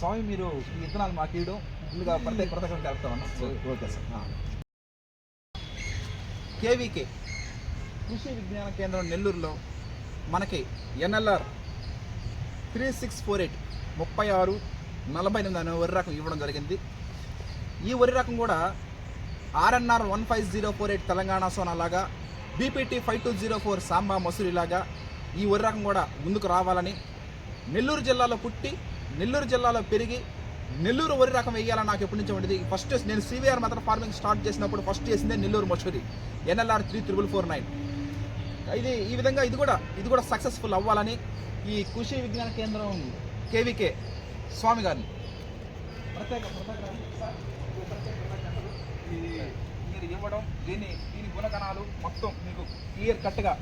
స్వామి మీరు ఈ విత్తనాలు మాకు ఇవ్వడం ముందుగా ప్రత్యేక కృతజ్ఞతలు తెలుపుతామన్నా ఓకే సార్. కేవీకే కృషి విజ్ఞాన కేంద్రం నెల్లూరులో మనకి NLR three six four eight ముప్పై ఆరు నలభై ఎనిమిది అనే వరి రకం ఇవ్వడం జరిగింది. ఈ వరి రకం కూడా RNR one five zero four eight Telangana Sona లాగా BPT five two zero four Samba Masuri లాగా ఈ వరి రకం కూడా ముందుకు రావాలని నెల్లూరు జిల్లాలో పుట్టి నెల్లూరు జిల్లాలో పెరిగి నెల్లూరు వరి రకం వేయాలని నాకు ఎప్పటి నుంచి ఉండేది. ఫస్ట్ నేను సివిఆర్ మాత్రం ఫార్మింగ్ స్టార్ట్ చేసినప్పుడు ఫస్ట్ చేసిందే Nellore Masuri. NLR three triple four nine ఇది ఈ విధంగా ఇది కూడా ఇది కూడా సక్సెస్ఫుల్ అవ్వాలని ఈ కృషి విజ్ఞాన కేంద్రం కేవీకే స్వామి గారిని. ప్రత్యేక మీరు ఇవ్వడం దీని దీని గుణగణాలు మొత్తం మీకు క్లియర్ కట్గా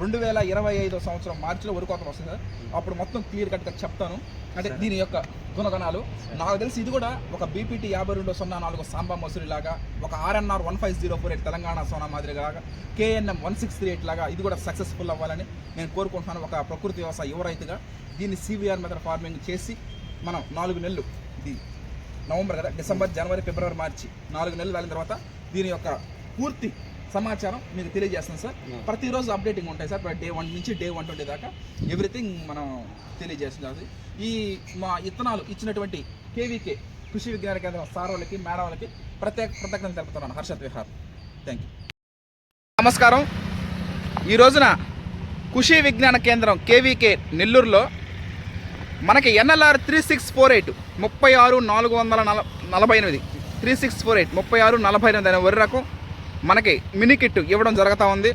రెండు వేల ఇరవై ఐదో సంవత్సరం మార్చిలో వరకు అతను వస్తుంది. అప్పుడు మొత్తం క్లియర్ కట్గా చెప్తాను. అంటే దీని యొక్క గుణగణాలు. నాకు తెలిసి ఇది కూడా ఒక బీపీటీ యాభై రెండు సున్నా నాలుగు సాంబా మసూరి లాగా ఒక RNR one five zero four eight Telangana Sona మాదిరిగా లాగా KNM one six three eight లాగా ఇది కూడా సక్సెస్ఫుల్ అవ్వాలని నేను కోరుకుంటున్నాను ఒక ప్రకృతి వ్యవసాయ యువ రైతుగా. దీన్ని సివిఆర్ మెథడ్ ఫార్మింగ్ చేసి మనం నాలుగు నెలలు ఇది నవంబర్ కదా డిసెంబర్ జనవరి ఫిబ్రవరి మార్చి నాలుగు నెలలు వెళ్ళిన తర్వాత దీని యొక్క పూర్తి సమాచారం మీకు తెలియజేస్తాను సార్. ప్రతిరోజు అప్డేటింగ్ ఉంటాయి సార్. డే వన్ నుంచి డే వన్ ట్వంటీ దాకా ఎవ్రీథింగ్ మనం తెలియజేస్తుంది ఈ మా ఇత్తనాలు ఇచ్చినటువంటి కేవీకే కృషి విజ్ఞాన కేంద్రం సార్ వాళ్ళకి మేడం వాళ్ళకి ప్రత్యేక కృతజ్ఞతలు తెలుపుతున్నాను. హర్షత్ విహార్. థ్యాంక్ యూ నమస్కారం. ఈ రోజున కృషి విజ్ఞాన కేంద్రం కేవీకే నెల్లూరులో మనకి NLR three six four eight ముప్పై ఆరు నాలుగు వందల నల నలభై ఎనిమిది. త్రీ సిక్స్ ఫోర్ ఎయిట్ ముప్పై ఆరు నలభై ఎనిమిది అనే వరి రకం మనకి మినీ కిట్ ఇవ్వడం జరుగుతూ ఉంది.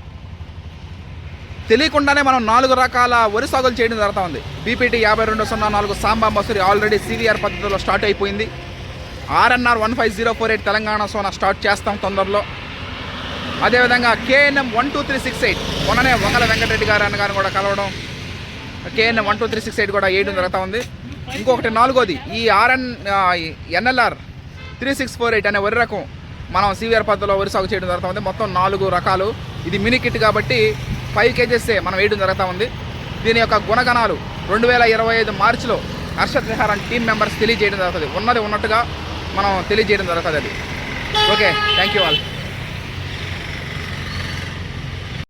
తెలియకుండానే మనం నాలుగు రకాల వరి సాగులు చేయడం జరుగుతూ ఉంది. బీపీటీ యాభై రెండు సున్నా నాలుగు సాంబా మసూరి ఆల్రెడీ సివిఆర్ పద్ధతిలో స్టార్ట్ అయిపోయింది. RNR one five zero four eight Telangana Sona start చేస్తాం తొందరలో. అదేవిధంగా KNM one two three six eight మొన్ననే వంగల వెంకటరెడ్డి గారు అన్నగారిని కూడా కలవడం KNM one two three six eight కూడా వేయడం జరుగుతూ ఉంది. ఇంకొకటి నాలుగోది ఈ RN NLR three six four eight అనే వరి రకం మనం సివిఆర్ పద్ధతిలో వరి సాగు చేయడం జరుగుతూ ఉంది మొత్తం నాలుగు రకాలు. ఇది మినీ కిట్ కాబట్టి ఫైవ్ కేజెస్సే మనం వేయడం జరుగుతూ ఉంది. దీని యొక్క గుణగణాలు రెండు వేల ఇరవై ఐదు మార్చిలో Harshath Vihar and team members తెలియజేయడం జరుగుతుంది. ఉన్నది ఉన్నట్టుగా మనం తెలియజేయడం జరుగుతుంది అది. Okay thank you all.